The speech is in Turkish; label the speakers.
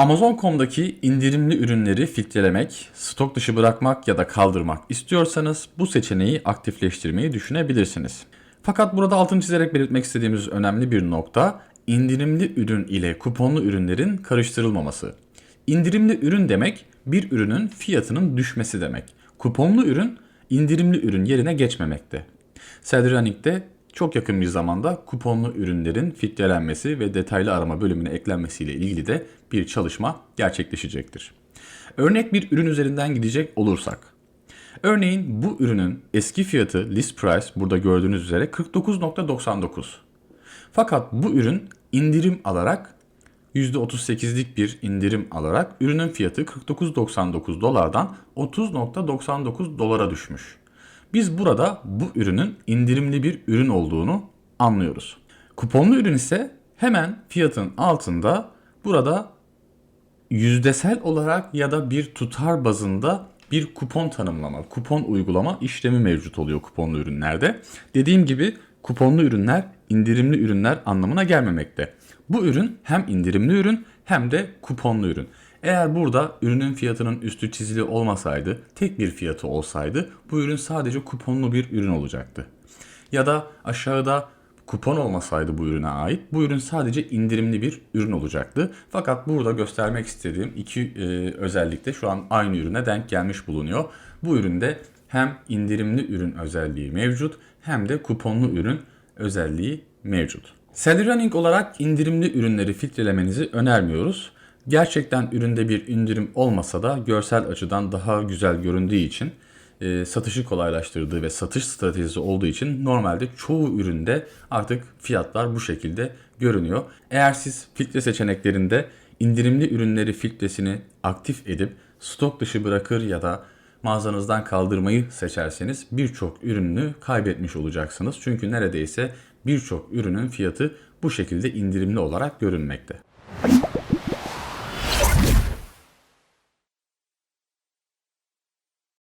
Speaker 1: Amazon.com'daki indirimli ürünleri filtrelemek, stok dışı bırakmak ya da kaldırmak istiyorsanız bu seçeneği aktifleştirmeyi düşünebilirsiniz. Fakat burada altını çizerek belirtmek istediğimiz önemli bir nokta indirimli ürün ile kuponlu ürünlerin karıştırılmaması. İndirimli ürün demek bir ürünün fiyatının düşmesi demek. Kuponlu ürün indirimli ürün yerine geçmemekte. Sellerunning'de çok yakın bir zamanda kuponlu ürünlerin filtrelenmesi ve detaylı arama bölümüne eklenmesiyle ilgili de bir çalışma gerçekleşecektir. Örnek bir ürün üzerinden gidecek olursak. Örneğin bu ürünün eski fiyatı list price burada gördüğünüz üzere 49.99. Fakat bu ürün indirim alarak %38'lik bir indirim alarak ürünün fiyatı 49.99 dolardan 30.99 dolara düşmüş. Biz burada bu ürünün indirimli bir ürün olduğunu anlıyoruz. Kuponlu ürün ise hemen fiyatın altında burada yüzdesel olarak ya da bir tutar bazında bir kupon tanımlama, kupon uygulama işlemi mevcut oluyor kuponlu ürünlerde. Dediğim gibi kuponlu ürünler indirimli ürünler anlamına gelmemekte. Bu ürün hem indirimli ürün hem de kuponlu ürün. Eğer burada ürünün fiyatının üstü çizili olmasaydı, tek bir fiyatı olsaydı bu ürün sadece kuponlu bir ürün olacaktı. Ya da aşağıda kupon olmasaydı bu ürüne ait bu ürün sadece indirimli bir ürün olacaktı. Fakat burada göstermek istediğim iki e, özellik de şu an aynı ürüne denk gelmiş bulunuyor. Bu üründe hem indirimli ürün özelliği mevcut hem de kuponlu ürün özelliği mevcut. Sally Running olarak indirimli ürünleri filtrelemenizi önermiyoruz. Gerçekten üründe bir indirim olmasa da görsel açıdan daha güzel göründüğü için e, satışı kolaylaştırdığı ve satış stratejisi olduğu için normalde çoğu üründe artık fiyatlar bu şekilde görünüyor. Eğer siz filtre seçeneklerinde indirimli ürünleri filtresini aktif edip stok dışı bırakır ya da mağazanızdan kaldırmayı seçerseniz birçok ürünü kaybetmiş olacaksınız. Çünkü neredeyse birçok ürünün fiyatı bu şekilde indirimli olarak görünmekte.